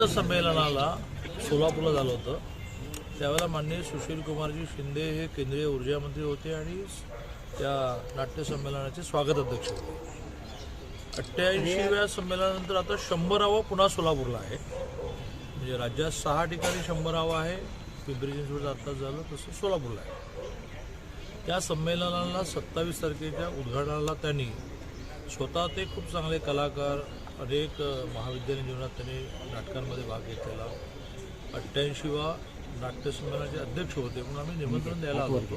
संमेलनाला सोलापूरला झालं होतं. त्यावेळेला माननीय सुशील कुमारजी शिंदे हे केंद्रीय ऊर्जा मंत्री होते आणि त्या नाट्य संमेलनाचे स्वागत अध्यक्ष होते. अठ्ठ्याऐंशीव्या संमेलनानंतर आता शंभरावा पुन्हा सोलापूरला आहे. म्हणजे राज्यात सहा ठिकाणी शंभरावा आहे. पिंपरी चिंचवड आत्ताच झालं तसं सोलापूरला आहे. त्या संमेलनाला सत्तावीस तारखेच्या उद्घाटनाला त्यांनी स्वतः ते खूप चांगले कलाकार अनेक महाविद्यालयीन जीवनात त्यांनी नाटकांमध्ये भाग घेतलेला. अठ्ठ्याऐंशीवा नाट्यसंमेलनाचे अध्यक्ष होते म्हणून आम्ही निमंत्रण द्यायला आलो होतो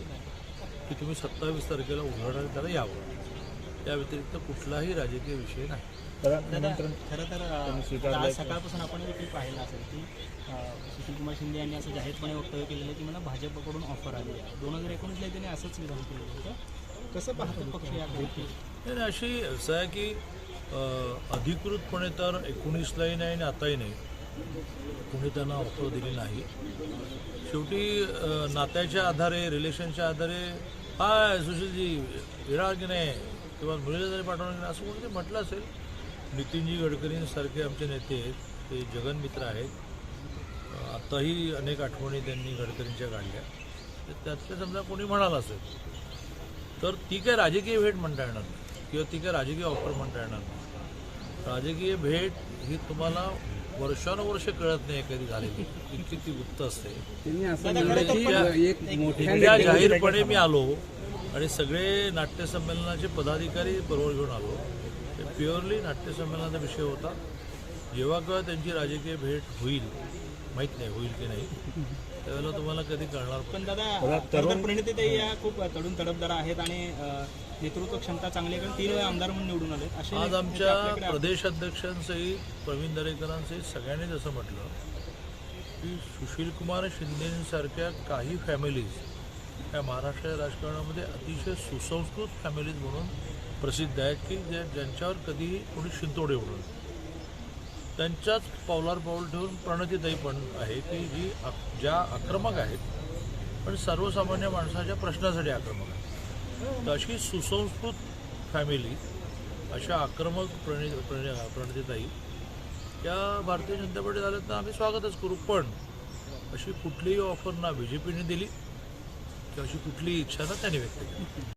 की तुम्ही सत्तावीस तारखेला उद्घाटन त्याला यावं. त्या व्यतिरिक्त कुठलाही राजकीय विषय नाही. खरं तर सकाळपासून आपण देखील पाहिलं असेल की सुशीलकुमार शिंदे यांनी असं जाहीरपणे वक्तव्य केलेलं आहे की मला भाजपकडून ऑफर आली आहे. दोन हजार एकोणीसला त्यांनी असंच विधान केलेलं होतं. कसं पाहतो पक्ष या नाही अशी असं आहे की अधिकृतपणे तर एकोणीसलाही नाही आणि आताही नाही. कोणी त्यांना ऑफर दिली नाही. शेवटी नात्याच्या आधारे रिलेशनच्या आधारे हाय सुशीलजी येणार की नाही? किंवा मुलीला जरी पाठवणार की नाही? असं कोणी म्हटलं असेल. नितीनजी गडकरींसारखे आमचे नेते आहेत. ते जगनमित्र आहेत. आत्ताही अनेक आठवणी त्यांनी गडकरींच्या काढल्या. तर त्यातले समजा कोणी म्हणाला असेल तर ती काय राजकीय भेट म्हणता येणार नाही. किंवा ती काय राजकीय ऑफर म्हणता येणार नाही. राजकीय भेट ही तुम्हाला वर्षानुवर्ष कळत नाही कधी झालेली. इतकी ती गुप्त असते. जाहीरपणे मी आलो आणि सगळे नाट्यसंमेलनाचे पदाधिकारी बरोबर घेऊन आलो. ते प्युअरली नाट्यसंमेलनाचा विषय होता. जेव्हा केव्हा त्यांची राजकीय भेट होईल. माहीत नाही होईल की नाही. त्यावेळेला तुम्हाला कधी कळणार पण दादा खरं तर प्रणितीताई या खूप तडून तडफदार आहेत आणि नेतृत्व क्षमता चांगली आहे कारण तीन वेळा आमदार म्हणून निवडून आले असे आज आमच्या प्रदेश अध्यक्षांसहित प्रवीण दरेकरांसहित सगळ्यांनीच असं म्हटलं की सुशीलकुमार शिंदेसारख्या काही फॅमिलीज या महाराष्ट्राच्या राजकारणामध्ये अतिशय सुसंस्कृत फॅमिलीज म्हणून प्रसिद्ध आहेत की ज्या ज्यांच्यावर कधीही कोणी शिंतोडे उडवलं त्यांच्याच पावलावर पाऊल ठेवून प्रणतीताई पण आहे की जी ज्या आक्रमक आहेत पण सर्वसामान्य माणसाच्या प्रश्नासाठी आक्रमक आहेत. तर अशी सुसंस्कृत फॅमिली अशा आक्रमक प्रणी प्रणि प्रणितीताई या भारतीय जनता पार्टीत आल्यात ना आम्ही स्वागतच करू. पण अशी कुठलीही ऑफर ना बी जे पीने दिली की अशी कुठलीही इच्छा ना त्यांनी व्यक्त केली.